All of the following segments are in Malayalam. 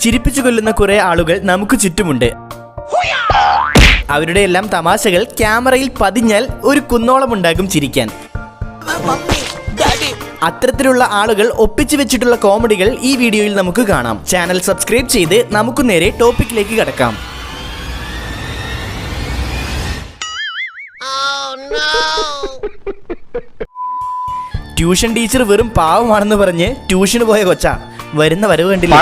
ചിരിപ്പിച്ചു കൊല്ലുന്ന കുറെ ആളുകൾ നമുക്ക് ചുറ്റുമുണ്ട്. അവരുടെ എല്ലാം തമാശകൾ ക്യാമറയിൽ പതിഞ്ഞാൽ ഒരു കുന്നോളം ഉണ്ടാകും ചിരിക്കാൻ. അത്തരത്തിലുള്ള ആളുകൾ ഒപ്പിച്ചു വെച്ചിട്ടുള്ള കോമഡികൾ ഈ വീഡിയോയിൽ നമുക്ക് കാണാം. ചാനൽ സബ്സ്ക്രൈബ് ചെയ്ത് നമുക്ക് നേരെ ടോപ്പിക്കിലേക്ക് കടക്കാം. ട്യൂഷൻ ടീച്ചർ വെറും പാവമാണെന്ന് പറഞ്ഞ് ട്യൂഷന് പോയ കൊച്ച. വരുന്ന വരവ് കണ്ടില്ല?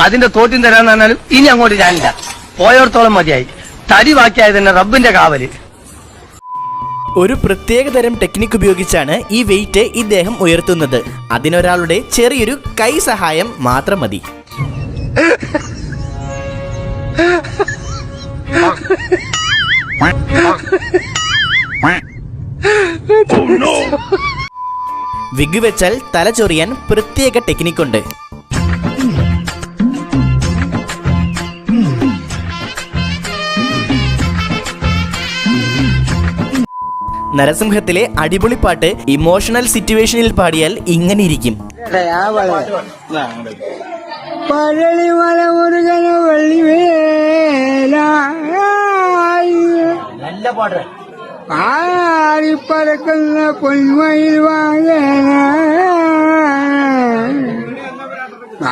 അതിന്റെ തോറ്റും തരാന്ന് പറഞ്ഞാലും ഇനി അങ്ങോട്ട് ഞാനില്ല. പോയോടത്തോളം മതിയായി. തടി ബാക്കിയായത് തന്നെ റബ്ബിന്റെ കാവൽ. ഒരു പ്രത്യേക തരം ടെക്നിക് ഉപയോഗിച്ചാണ് ഈ വെയിറ്റ് ഇദ്ദേഹം ഉയർത്തുന്നത്. അതിനൊരാളുടെ ചെറിയൊരു കൈ സഹായം മാത്രം മതി. വിഗ് വെച്ചാൽ തല ചൊറിയാൻ പ്രത്യേക ടെക്നിക്കുണ്ട് നരസിംഹത്തിലെ അടിപൊളി പാട്ട് ഇമോഷണൽ സിറ്റുവേഷനിൽ പാടിയാൽ ഇങ്ങനെ ഇരിക്കും. പരളി മല മുരുകന വള്ളിവേല ആരിപ്പറക്കുന്ന പൊന്മയിൽ വാങ്ങന.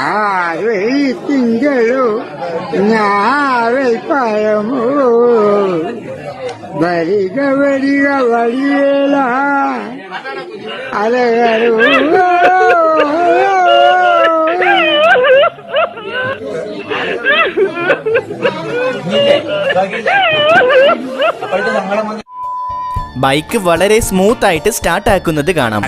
ആവൈ തിങ്കളോ ഞാവൈ പഴമോ വരിക വരിക വഴിവേല അലകരോ ബൈക്ക് വളരെ സ്മൂത്ത് ആയിട്ട് സ്റ്റാർട്ട് ആക്കുന്നത് കാണാം.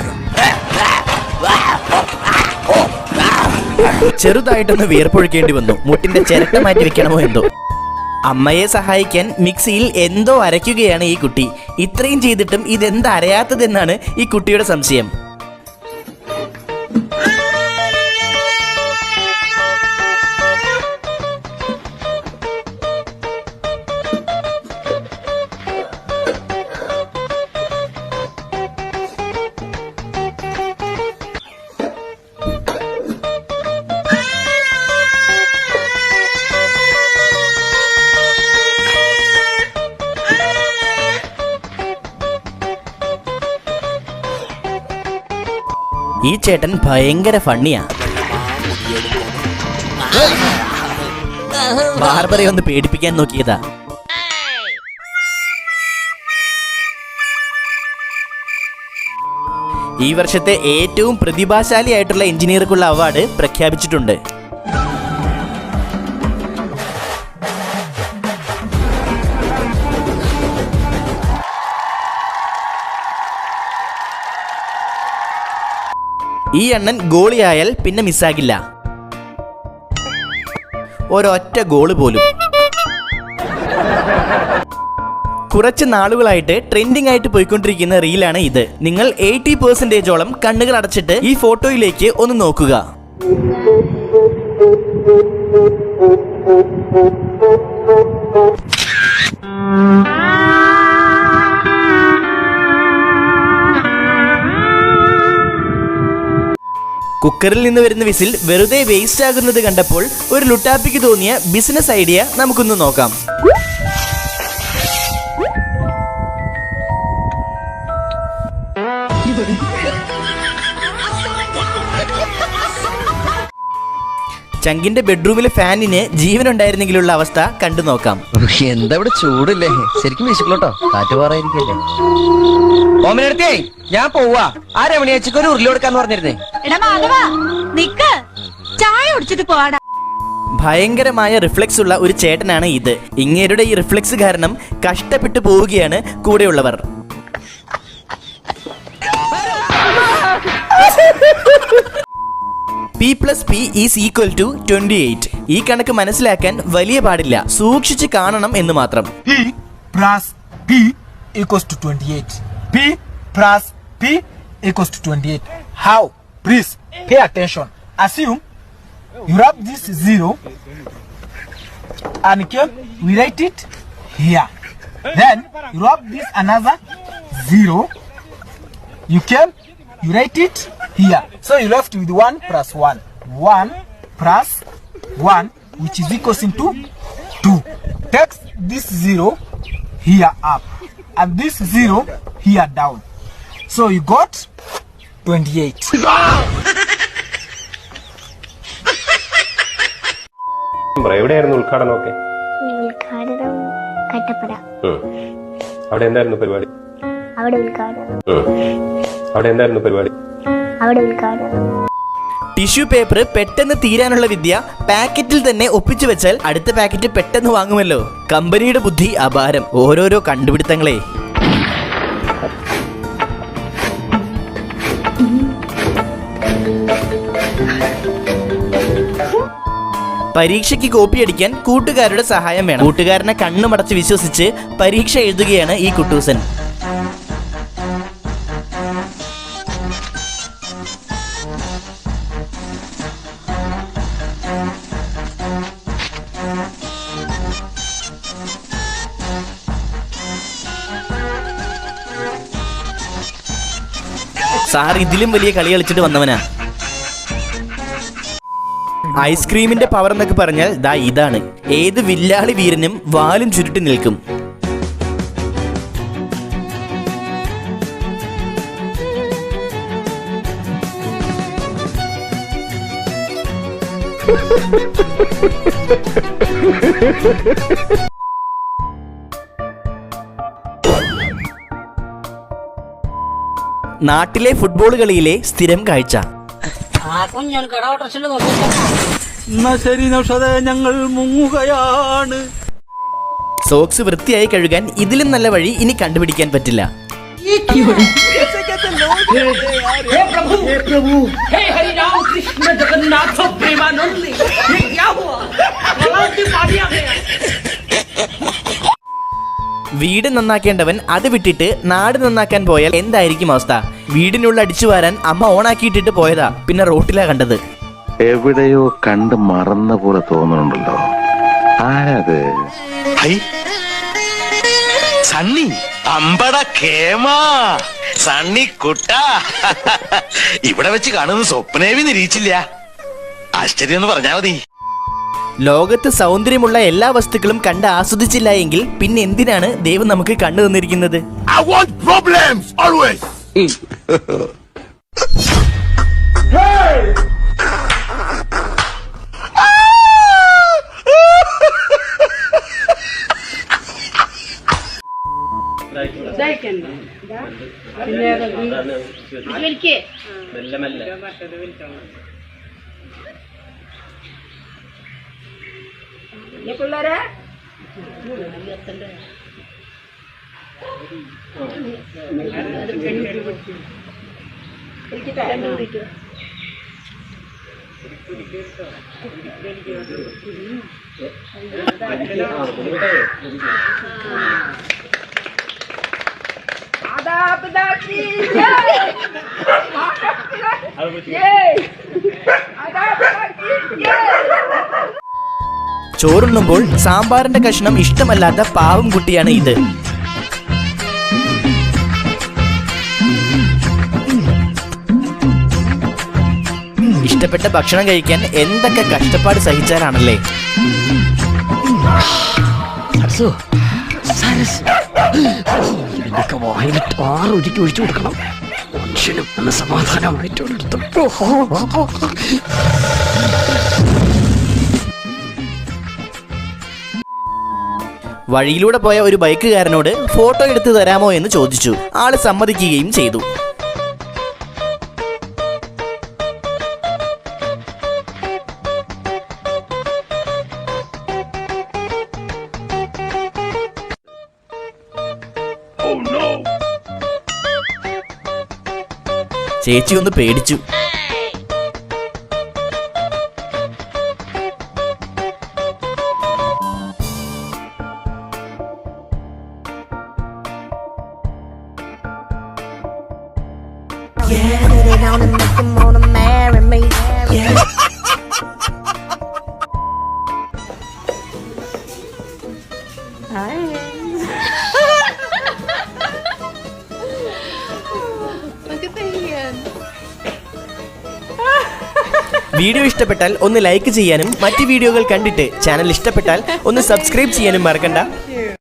ചെറുതായിട്ടൊന്ന് വിയർപ്പൊഴിക്കേണ്ടി വന്നു. മുട്ടിന്റെ ചിരട്ട മാറ്റി വെക്കണമോ എന്തോ. അമ്മയെ സഹായിക്കാൻ മിക്സിയിൽ എന്തോ അരയ്ക്കുകയാണ് ഈ കുട്ടി. ഇത്രയും ചെയ്തിട്ടും ഇതെന്ത് അരയാത്തതെന്നാണ് ഈ കുട്ടിയുടെ സംശയം. ഈ ചേട്ടൻ ഭയങ്കര ഫണ്ണിയാ ബാർബറെ ഒന്ന് പേടിപ്പിക്കാൻ നോക്കിയതാ. ഈ വർഷത്തെ ഏറ്റവും പ്രതിഭാശാലിയായിട്ടുള്ള എഞ്ചിനീയർക്കുള്ള അവാർഡ് പ്രഖ്യാപിച്ചിട്ടുണ്ട്. ഈ അണ്ണൻ ഗോളിയായാൽ പിന്നെ മിസ്സാകില്ല. ഒരൊറ്റ ഗോൾ പോലും. കുറച്ച് നാളുകളായിട്ട് ട്രെൻഡിംഗ് ആയിട്ട് പോയിക്കൊണ്ടിരിക്കുന്ന റീലാണ് ഇത്. നിങ്ങൾ എയ്റ്റി പെർസെന്റേജോളം കണ്ണുകൾ അടച്ചിട്ട് ഈ ഫോട്ടോയിലേക്ക് ഒന്ന് നോക്കുക. കുക്കറിൽ നിന്ന് വരുന്ന വിസിൽ വെറുതെ വേസ്റ്റ് ആകുന്നത് കണ്ടപ്പോൾ ഒരു ലുട്ടാപ്പിക്ക് തോന്നിയ ബിസിനസ് ഐഡിയ നമുക്കൊന്ന് നോക്കാം. ചങ്കിന്റെ ബെഡ്റൂമിലെ ഫാനിന് ജീവനുണ്ടായിരുന്നെങ്കിലുള്ള അവസ്ഥ കണ്ടു നോക്കാം. എന്താ ഇവിടെ ചൂടില്ലേ? ശരിക്കും വിശക്കലോട്ടോ കാറ്റ് പറയായിരിക്കല്ലേ ഓമനടുത്തേ ഞാൻ പോവാ. ആ രമണിയച്ചക്ക് ഒരു ഉരുളി കൊടുക്കാന്ന് പറഞ്ഞിരുന്നേ. എടാ മാധവ നിക്ക്. ചായ കുടിച്ചിട്ട് പോവാടാ. ഭയങ്കരമായ റിഫ്ലക്സ് ഉള്ള ഒരു ചേട്ടനാണ് ഇത്. ഇങ്ങേരുടെ ഈ റിഫ്ലക്സ് കാരണം കഷ്ടപ്പെട്ടു പോവുകയാണ് കൂടെയുള്ളവർ. P plus P is equal to twenty eight ഈ കണക്ക് മനസ്സിലാക്കാൻ വലിയ പാടില്ല. സൂക്ഷിച്ച് കാണണം എന്ന് മാത്രം. P plus P equals to 28. P plus P equals to 28. How? Please pay attention. Assume you wrap this zero and here we write it here. Then you wrap this another zero. You came, you write it here. So you left with one plus one. One plus 1 which is equals into 2. Take this 0 here up and this 0 here down. So you got 28. പറ എവിടെയായിരുന്നു ഉദ്ഘാടനം കട്ടപ്പന ഉം. അവിടെ എന്തായിരുന്നു പരിപാടി? അവിടെ ഉദ്ഘാടനം. അവിടെ എന്തായിരുന്നു പരിപാടി? അവിടെ ഉദ്ഘാടനം. ടിഷ്യൂ പേപ്പർ പെട്ടെന്ന് തീരാനുള്ള വിദ്യ പാക്കറ്റിൽ തന്നെ ഒപ്പിച്ചു വെച്ചാൽ അടുത്ത പാക്കറ്റ് പെട്ടെന്ന് വാങ്ങുമല്ലോ. കമ്പനിയുടെ ബുദ്ധി അപാരം. ഓരോരോ കണ്ടുപിടുത്തങ്ങളെ. പരീക്ഷയ്ക്ക് കോപ്പി അടിക്കാൻ കൂട്ടുകാരുടെ സഹായം വേണം. കൂട്ടുകാരനെ കണ്ണുമടച്ച് വിശ്വസിച്ച് പരീക്ഷ എഴുതുകയാണ് ഈ കുട്ടൂസൻ. സാർ ഇതിലും വലിയ കളി കളിച്ചിട്ട് വന്നവനാ. ഐസ്ക്രീമിന്റെ പവർ എന്നൊക്കെ പറഞ്ഞാൽ ദാ ഇതാണ്. ഏത് വില്ലാളി വീരനും വാലും ചുരുട്ടി നിൽക്കും. നാട്ടിലെ ഫുട്ബോൾ കളിയിലെ സ്ഥിരം കാഴ്ച. ഞങ്ങൾ മുങ്ങുകയാണ്. സോക്സ് വൃത്തിയായി കഴുകാൻ ഇതിലും നല്ല വഴി ഇനി കണ്ടുപിടിക്കാൻ പറ്റില്ല. വീട് നന്നാക്കേണ്ടവൻ അത് വിട്ടിട്ട് നാട് നന്നാക്കാൻ പോയാൽ എന്തായിരിക്കും അവസ്ഥ? വീടിനുള്ള അടിച്ചു വാരാൻ അമ്മ ഓണാക്കിയിട്ടിട്ട് പോയതാ. പിന്നെ റോട്ടിലാ കണ്ടത്. എവിടെയോ കണ്ട് മറന്ന പോലെ തോന്നുന്നുണ്ടല്ലോ. ആരത് സണ്ണി. അമ്പട കേമാ സണ്ണി കുട്ട. ഇവിടെ വെച്ച് കാണുന്ന സ്വപ്നേവി നിരീച്ചില്ല. ആശ്ചര്യം എന്ന് പറഞ്ഞാ മതി. ലോകത്ത് സൗന്ദര്യമുള്ള എല്ലാ വസ്തുക്കളും കണ്ട് ആസ്വദിച്ചില്ല എങ്കിൽ പിന്നെ എന്തിനാണ് ദൈവം നമുക്ക് കണ്ടു തന്നിരിക്കുന്നത്? కుల్లారా ఆదాపు దాచి ఆదాపు దాచి ചോറുണ്ണുമ്പോൾ സാമ്പാറിന്റെ കഷ്ണം ഇഷ്ടമല്ലാത്ത പാവം കുട്ടിയാണ് ഇത്. ഇഷ്ടപ്പെട്ട ഭക്ഷണം കഴിക്കാൻ എന്തൊക്കെ കഷ്ടപ്പാട് സഹിച്ചാലാണല്ലേ? ആറൊരുക്കി ഒഴിച്ചു കൊടുക്കണം. മനുഷ്യനും ഒന്ന് വഴിയിലൂടെ പോയ ഒരു ബൈക്കുകാരനോട് ഫോട്ടോ എടുത്തു തരാമോ എന്ന് ചോദിച്ചു. ആൾ സമ്മതിക്കുകയും ചെയ്തു. ചേച്ചി ഒന്ന് പേടിച്ചു. വീഡിയോ ഇഷ്ടപ്പെട്ടാൽ ഒന്ന് ലൈക്ക് ചെയ്യാനും മറ്റ് വീഡിയോകൾ കണ്ടിട്ട് ചാനൽ ഇഷ്ടപ്പെട്ടാൽ ഒന്ന് സബ്സ്ക്രൈബ് ചെയ്യാനും മറക്കണ്ട.